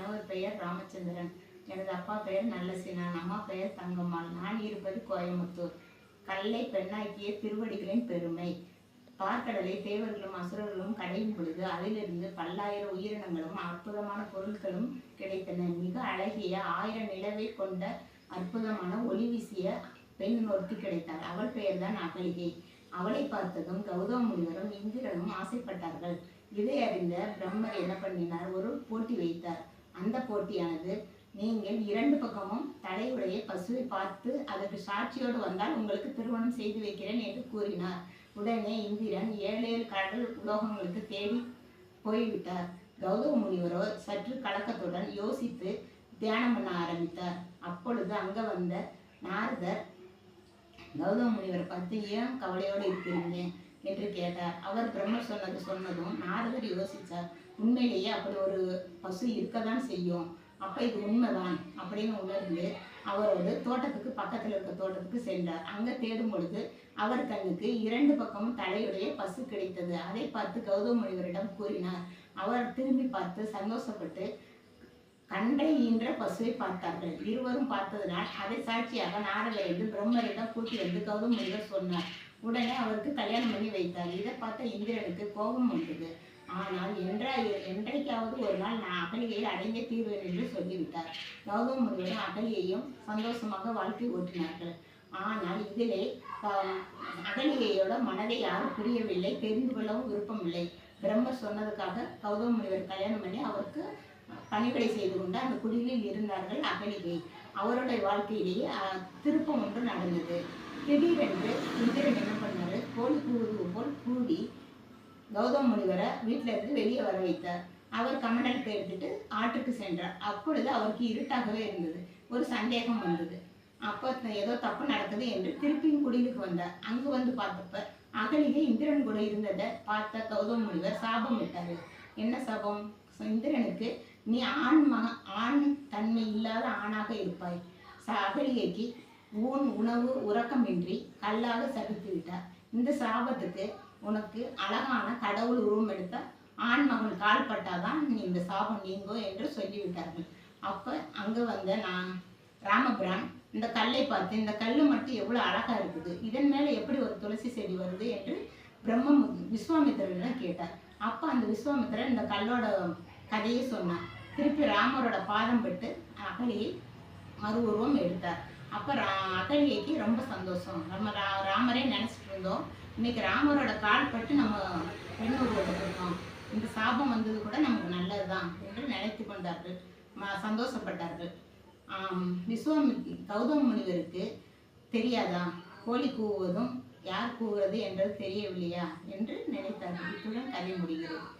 கணவர் பெயர் ராமச்சந்திரன். எனது அப்பா பெயர் நல்லசினான் அம்மா பெயர் தங்கம்மாள். நான் இருப்பது கோயம்புத்தூர். கல்லை பெண்ணாக்கிய திருவடிகளின் பெருமை. பார்க்கடலை தேவர்களும் அசுரர்களும் கடையும் பொழுது அதிலிருந்து பல்லாயிரம் உயிரினங்களும் அற்புதமான பொருட்களும் கிடைத்தன. மிக அழகிய ஆயிரம் நிலவை கொண்ட அற்புதமான ஒளி வீசிய பெண் ஒருத்தி கிடைத்தாள் அவள் பெயர்தான் அகலிகை. அவளை பார்த்ததும் கௌதம முனிவரும் இந்திரனும் ஆசைப்பட்டார்கள். இதை அறிந்த பிரம்மர் என்ன பண்ணினார்? ஒரு போட்டி வைத்தார். அந்த போட்டியானது. நீங்கள் இரண்டு பக்கமும் தலையுடைய பசுவை பார்த்து அதற்கு சாட்சியோடு வந்தால் உங்களுக்கு திருமணம் செய்து வைக்கிறேன் என்று கூறினார். உடனே இந்திரன் ஏழு ஏழு கடல் உலோகங்களுக்கு தேடி போய்விட்டார். கௌதம முனிவரோ சற்று கலக்கத்துடன் யோசித்து தியானம் பண்ண ஆரம்பித்தார். அப்பொழுது அங்க வந்த நாரதர் கௌதம முனிவரை பார்த்து ஏன் கவலையோடு இருக்கிறீங்க. என்று கேட்டார். அவர் பிரம்மர் சொன்னது சொன்னதும் நாரதர் யோசித்தார் உண்மையிலேயே அப்படி ஒரு பசு இருக்கதான் செய்யும். அப்ப இது உண்மைதான் அப்படின்னு உணர்ந்து அவரோடு தோட்டத்துக்கு பக்கத்துல இருக்க தோட்டத்துக்கு சென்றார். அங்க தேடும் பொழுது அவர் கண்ணுக்கு இரண்டு பக்கமும் தலையுடைய பசு கிடைத்தது. அதை பார்த்து கௌதம முனிவரிடம் கூறினார். அவர் திரும்பி பார்த்து சந்தோஷப்பட்டு கண்டை ஈன்ற பசுவை பார்த்தார்கள். இருவரும் பார்த்ததினால் அதை சாட்சியாக நாரதர் என்று பிரம்மரிடம் கூட்டி வந்து கௌதம் முனிவர் சொன்னார். உடனே அவருக்கு கல்யாணம் பண்ணி வைத்தார். இதை பார்த்த இந்திரனுக்கு கோபம் வந்தது. ஆனால் என்றா என்றைக்காவது ஒரு நாள் நான் அகலியை அடைந்தே தீர்வேன் என்று சொல்லிவிட்டார். கௌதம முனிவரும் அகலியையும் சந்தோஷமாக வாழ்க்கை ஓட்டினார்கள். ஆனால் இதிலே ஆஹ், அகலிகையோட மனதை யாரும் புரியவில்லை தெரிந்து கொள்ளவும் விருப்பமில்லை. பிரம்மர் சொன்னதுக்காக கௌதம முனிவர் கல்யாணம் பண்ணி அவருக்கு பணிவிடை செய்து கொண்டு அந்த குடிலில் இருந்தார்கள் அகலிகை. அவருடைய வாழ்க்கையிலேயே திருப்பம் ஒன்று நடந்தது. திடீரென்று இந்திரன் என்ன பண்ணாரு? கோழி கூவுவது போல் கூவி கௌதம் முனிவரை வீட்டில இருந்து வெளியே வர வைத்தார். அவர் கமண்டலத்தை எடுத்துட்டு ஆற்றுக்கு சென்றார். அப்பொழுது அவருக்கு இருட்டாகவே இருந்தது. ஒரு சந்தேகம் வந்தது. அப்போ ஏதோ தப்பு நடக்குது என்று திருப்பியும் குடிலுக்கு வந்தார். அங்கு வந்து பார்த்தப்ப அகலிகை இந்திரன் கூட இருந்ததை பார்த்த கௌதம் முனிவர் சாபம் விட்டாரு. என்ன சாபம்? இந்திரனுக்கு நீ ஆண் மக ஆண் தன்மை இல்லாத ஆணாக இருப்பாய். ச- அகலிகைக்கு ஊன் உணவு உறக்கமின்றி கல்லாக சபித்து விட்டார். இந்த சாபத்துக்கு உனக்கு அழகான கடவுள் உருவம் எடுத்த ஆண் மகன் கால் பட்டாதான் நீ இந்த சாபம் நீங்கோ என்று சொல்லிவிட்டார்கள். அப்போ அங்கே வந்த நான் ராமபிரான் இந்த கல்லை பார்த்து இந்த கல் மட்டும் எவ்வளோ அழகாக இருக்குது? இதன் மேலே எப்படி ஒரு துளசி செடி வருது? என்று பிரம்ம விஸ்வாமித்திரனிடம் கேட்டார். அப்போ அந்த விஸ்வாமித்திரன் இந்த கல்லோட கதையை சொன்னான். திருப்பி ராமரோட பாதம் பட்டு அகலியை மறு உருவம் எடுத்தார். அப்போ ரா அகலியைக்கு ரொம்ப சந்தோஷம். நம்ம ரா ராமரே நினச்சிட்டு இருந்தோம். இன்னைக்கு ராமரோட கால் பட்டு நம்ம பெண் உருவத்தை இந்த சாபம் வந்தது கூட நமக்கு நல்லது தான் என்று நினைத்து கொண்டார்கள். ம- சந்தோஷப்பட்டார்கள். விஸ்வம் கௌதம முனிவருக்கு தெரியாதா? கோழி கூவுவதும் யார் கூவுறது என்றது தெரியவில்லையா? என்று நினைத்தார்கள். இத்துடன் கதை முடிகிறது.